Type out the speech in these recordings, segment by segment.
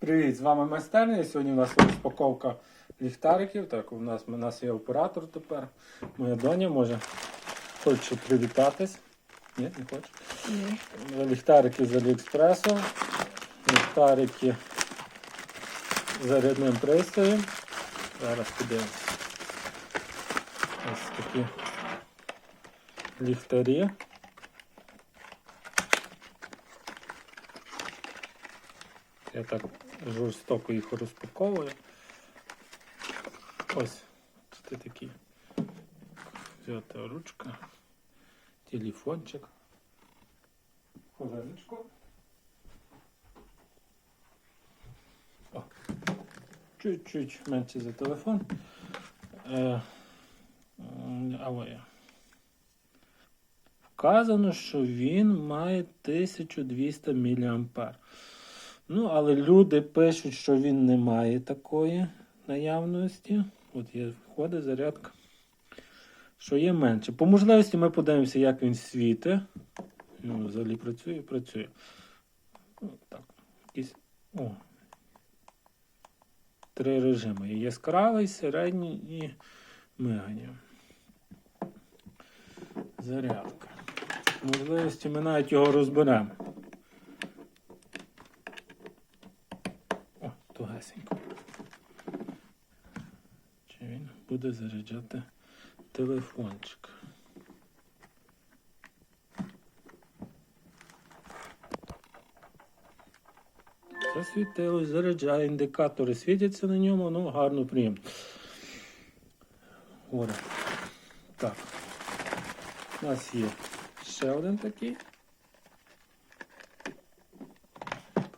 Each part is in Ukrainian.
Привіт, з вами майстерня. І Сьогодні у нас розпаковка ліхтариків. Так, у нас, у нас є оператор тепер. Моя доня може хоче привітатись. Ні, не хоче. Ліхтарики з Аліекспресу. Ліхтарики з зарядним пристроєм. Зараз подивимось. Ось такі ліхтарі. Я так жорстоко їх розпаковую. Ось це такі. Взята ручка, телефончик, хвилиночку. Чуть-чуть менше за телефон. Е, але. Вказано, що він має 1200 мА. Ну, але люди пишуть, що він не має такої наявності. От є входить зарядка. Що є менше. По можливості ми подивимося, як він світить. Ну, взагалі працює, працює. Ну, так, якісь. О. Три режими. Є яскравий, середній і мигання. Зарядка. Можливості ми навіть його розберемо. О, тугесенько. Чи він буде заряджати телефончик? Засвітилось, заряджає, індикатори світяться на ньому, ну гарно. Горе. Так. У нас є ще один такий.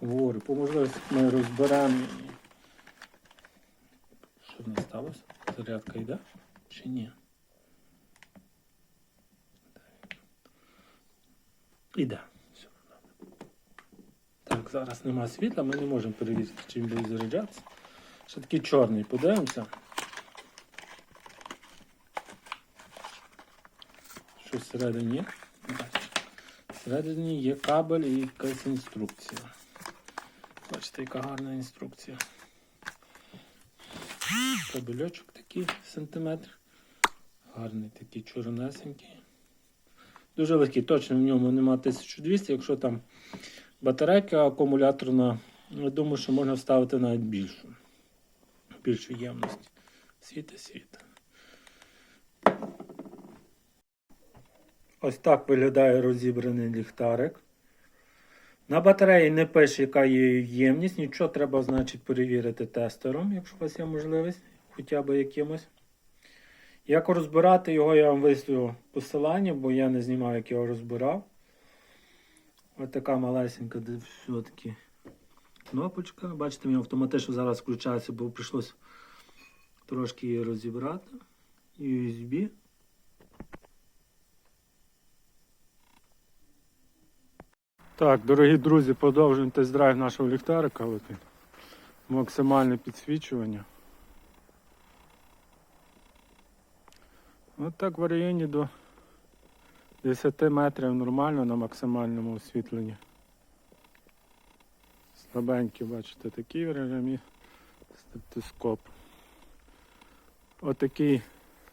Говорю, по можливості ми розберемо. Що в нас сталося? Зарядка йде чи ні? Іде. Все. Так, зараз нема світла, ми не можемо перевірити, чи він буде заряджатися. Ще такий чорний, подивимося. Що всередині? Всередині є кабель і якась інструкція. Бачите, яка гарна інструкція. Кабельочок такий сантиметр. Гарний такий чорнесенький. Дуже легкий, точно в ньому нема 1200, якщо там батарейка акумуляторна, я думаю, що можна вставити навіть більшу. Більшу ємність. Світа, світа. Ось так виглядає розібраний ліхтарик. На батареї не пише, яка є ємність, нічого треба, значить, перевірити тестером, якщо у вас є можливість, хоча б якимось. Як розбирати його, я вам вислю посилання, бо я не знімав, як його розбирав. Ось така малесенька, де все-таки кнопочка. Бачите, він автоматично зараз включається, бо прийшлося трошки її розібрати. USB. Так, дорогі друзі, продовжуємо тест-драйв нашого ліхтарика. Максимальне підсвічування. От так в районі до 10 метрів нормально на максимальному освітленні. Слабенькі, бачите, такий в режимі стетоскоп. Отакий,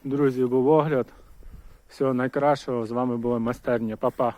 друзі, був огляд. Всього найкращого. З вами була майстерня. Па-па.